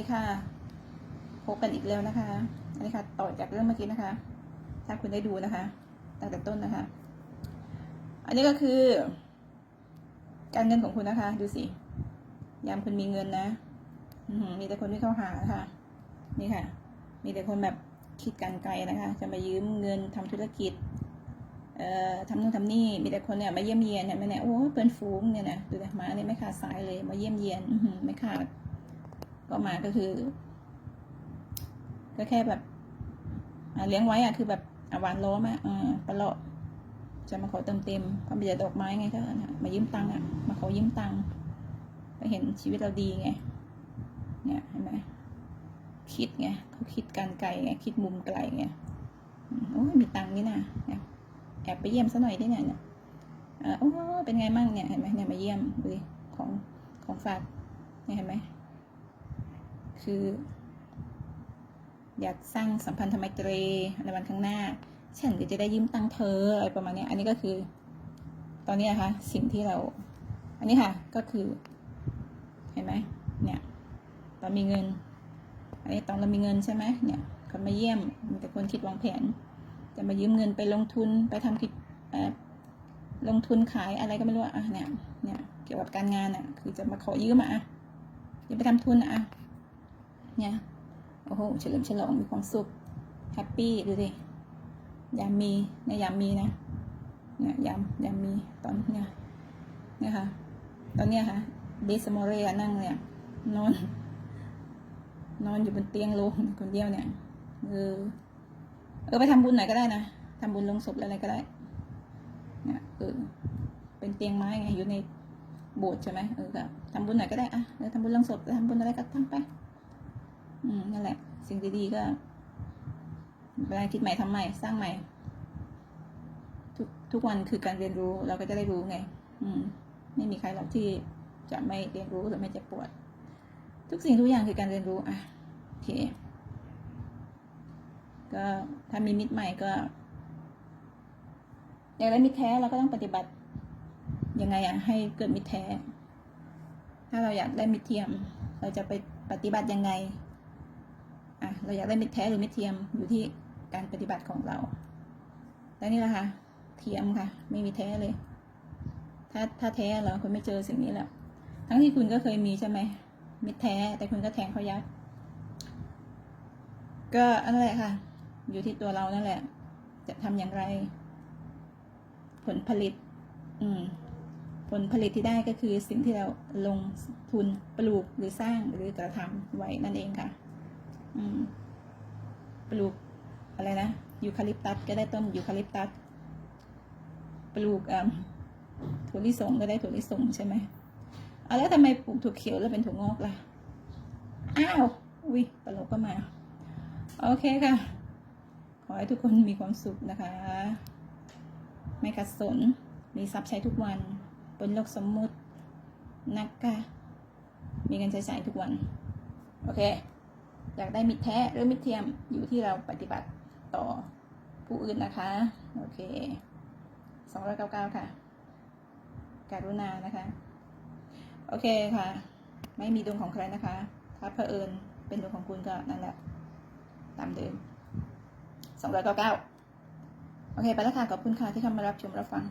ดีค่ะ พบกันอีกแล้วนะคะ อันนี้ค่ะ ต่อจากเรื่องเมื่อกี้นะคะ ถ้าคุณได้ดูนะคะ ตั้งแต่ต้นนะคะ อันนี้ก็คือ การเงินของคุณนะคะ ดูสิ ยามคุณมีเงินนะมีแต่คนที่เข้าหาค่ะ นี่ค่ะ มีแต่คนแบบคิดการไกลนะคะ จะมายืมเงินทำธุรกิจ เอ่อทำนู่นทำนี่ มีแต่คนเนี่ยมาเยี่ยมเยียนเนี่ยม่เนี่ยโอ้เปินฟูงเนี่ยนะดูแต่มาเนี่ยไม่ขาดสายเลย มาเยี่ยมเยียนไม่ขาด ก็มาก็คือ ก็แค่แบบเลี้ยงไว้อะคือแบบอะหวานล้อมอะอ่าปลาะจะมาขอเติมเต็มความเป็นดอกไม้ไงก็มายืมตังค์อะมาขอยืมตังค์ก็เห็นชีวิตเราดีไง เนี่ยเห็นไหมคิดไงเขาคิดการไกลไงคิดมุมไกลไงโอ้ยมีตังค์นี่นะแอบไปเยี่ยมซะหน่อยได้เนี่ยเนี่ยโอ้เป็นไงมั่งเนี่ยเห็นไหมเนี่ยมาเยี่ยมดูดิของของฝากเนี่ยเห็นไหม คือ อยากสร้างสัมพันธไมตรีในวันข้างหน้า ฉันก็จะได้ยืมตังเธออะไรประมาณนี้อันนี้ก็คือ ตอนนี้นะคะสิ่งที่เรา อันนี้ค่ะก็คือ เห็นไหมเนี่ยตอนมีเงิน อันนี้ตอนเรามีเงินใช่ไหมเนี่ยคนมาเยี่ยมมีแต่คนคิดวางแผน จะมายืมเงินไปลงทุนไปทำกิจเอ่อลงทุนขายอะไรก็ไม่รู้อะเนี่ยเนี่ยเกี่ยวกับการงานอะ คือจะมาขอยืมอะอะจะไปทำทุนอะอะ เนี่ย โอ้โห เฉลิมฉลองมีความสุข แฮปปี้ดูดิยามมีในยามมีนะเนี่ยยามยามมีตอนเนี่ยนี่ค่ะตอนเนี้ยค่ะเบสมอเรียนั่งเนี่ยนอน นอนอยู่บนเตียงโลงคนเดียวเนี่ยเออเออไปทำบุญไหนก็ได้นะทำบุญลงศพอะไรก็ได้เนี่ยเออเป็นเตียงไม้ไงอยู่ในโบสถ์ใช่ไหมเออก็ทำบุญไหนก็ได้อะเออทำบุญลงศพทำบุญอะไรก็ทำไป อืมนั่นแหละ สิ่งดีๆก็เวลาคิดใหม่ทำใหม่สร้างใหม่ ทุกทุกวันคือการเรียนรู้เราก็จะได้รู้ไง อืม ไม่มีใครหรอกที่จะไม่เรียนรู้หรือไม่เจ็บปวด ทุกสิ่งทุกอย่างคือการเรียนรู้อะโอเค ก็ถ้ามีมิตรใหม่ก็อยากได้มิตรแท้เราก็ต้องปฏิบัติยังไงอะให้เกิดมิตรแท้ ถ้าเราอยากได้มิตรเทียม เราจะไปปฏิบัติยังไง อะเราอยากได้เมิตรแท้หรือเมิตรเทียมอยู่ที่การปฏิบัติของเราและนี่แหละค่ะ เทียมค่ะ ไม่มีแท้เลย ถ้าถ้าแท้เราคุณไม่เจอสิ่งนี้แหละทั้งที่คุณก็เคยมีใช่ไหมเมิตรแท้ แต่คุณก็แทงเขายับก็อันนั้นแหละค่ะ อยู่ที่ตัวเรานั่นแหละ จะทำอย่างไร ผลผลิต อืม ผลผลิตที่ได้ก็คือสิ่งที่เราลงทุนปลูกหรือสร้างหรือกระทำไว้นั่นเองค่ะ ปลูกอะไรนะยูคาลิปตัสก็ได้ต้นยูคาลิปตัสปลูกถั่วลิสงก็ได้ถั่วลิสงใช่ไหมเอาแล้วทำไมปลูกถั่วเขียวแล้วเป็นถั่วงอกล่ะ อ้าวอุ้ยตลกก็มา โอเคค่ะ ขอให้ทุกคนมีความสุขนะคะ ไม่ขัดสน มีทรัพย์ใช้ทุกวัน บนโลกสมมุตินะคะมีเงินใช้จ่ายทุกวัน โอเค อยากได้มิตรแท้หรือมิตรเทียมอยู่ที่เราปฏิบัติต่อผู้อื่นนะคะ โอเคสองร้อยเก้าเก้าค่ะ การุณานะคะ โอเคค่ะ ไม่มีดวงของใครนะคะ ถ้าเผอิญเป็นดวงของคุณก็นั่นแหละ ตามเดิมสองร้อยเก้าเก้าโอเค ไปแล้วค่ะ ขอบคุณค่ะที่เข้ามารับชมรับฟัง